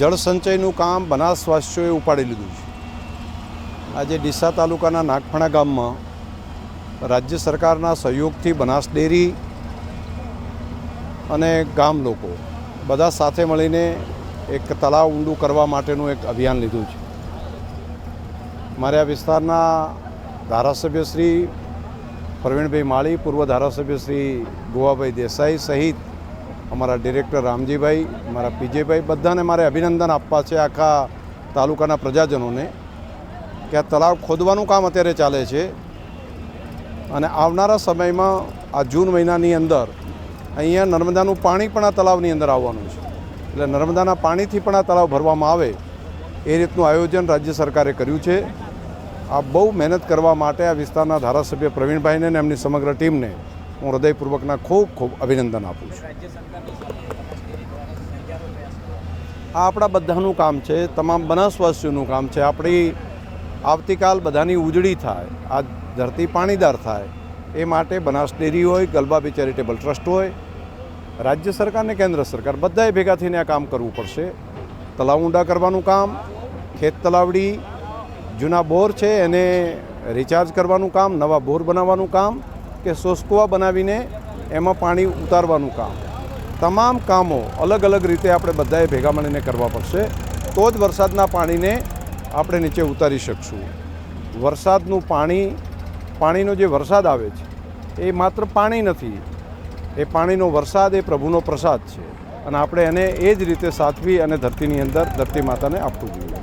જળ સંચયનું કામ બનાસવાસીઓએ ઉપાડી લીધું છે. આજે ડીસા તાલુકાના નાગફણા ગામમાં રાજ્ય સરકારના સહયોગથી બનાસ ડેરી અને ગામ લોકો બધા સાથે મળીને એક તળાવ ઊંડું કરવા માટેનું એક અભિયાન લીધું છે. મારે આ વિસ્તારના ધારાસભ્ય શ્રી પ્રવીણભાઈ માળી, પૂર્વ ધારાસભ્ય શ્રી ગોવાભાઈ દેસાઈ સહિત અમારા ડિરેક્ટર રામજીભાઈ, મારા પીજેભાઈ બધાને મારે અભિનંદન આપવા છે આખા તાલુકાના પ્રજાજનોને કે આ તળાવ ખોદવાનું કામ અત્યારે ચાલે છે. અને આવનારા સમયમાં આ જૂન મહિનાની અંદર અહીંયા નર્મદાનું પાણી પણ આ તળાવની અંદર આવવાનું છે. એટલે નર્મદાના પાણીથી પણ આ તળાવ ભરવામાં આવે એ રીતનું આયોજન રાજ્ય સરકારે કર્યું છે. આ બહુ મહેનત કરવા માટે આ વિસ્તારના ધારાસભ્ય પ્રવીણભાઈને અને એમની સમગ્ર ટીમને હું હૃદયપૂર્વકના ખૂબ ખૂબ અભિનંદન આપું છું. આ આપણા બધાનું કામ છે, તમામ બનાસવાસીઓનું કામ છે. આપણી આવતીકાલ બધાની ઉજળી થાય, આ ધરતી પાણીદાર થાય, એ માટે બનાસ ડેરી હોય, ગલબાબી ચેરિટેબલ ટ્રસ્ટ હોય, રાજ્ય સરકાર ને કેન્દ્ર સરકાર બધાએ ભેગા થઈને આ કામ કરવું પડશે. તલાવ ઊંડા કરવાનું કામ, ખેત તલાવડી, જૂના બોર છે એને રિચાર્જ કરવાનું કામ, નવા બોર બનાવવાનું કામ કે સોસકુવા બનાવીને એમાં પાણી ઉતારવાનું કામ. તમામ કામો અલગ અલગ રીતે આપણે બધાએ ભેગા મળીને કરવા પડશે. તો જ વરસાદના પાણીને આપણે નીચે ઉતારી શકશું. વરસાદનું પાણી, પાણીનો જે વરસાદ આવે છે, એ માત્ર પાણી નથી. એ પાણીનો વરસાદ, એ પ્રભુનો પ્રસાદ છે. અને આપણે એને એ જ રીતે સાચવી અને ધરતીની અંદર ધરતી માતાને આપવું જોઈએ.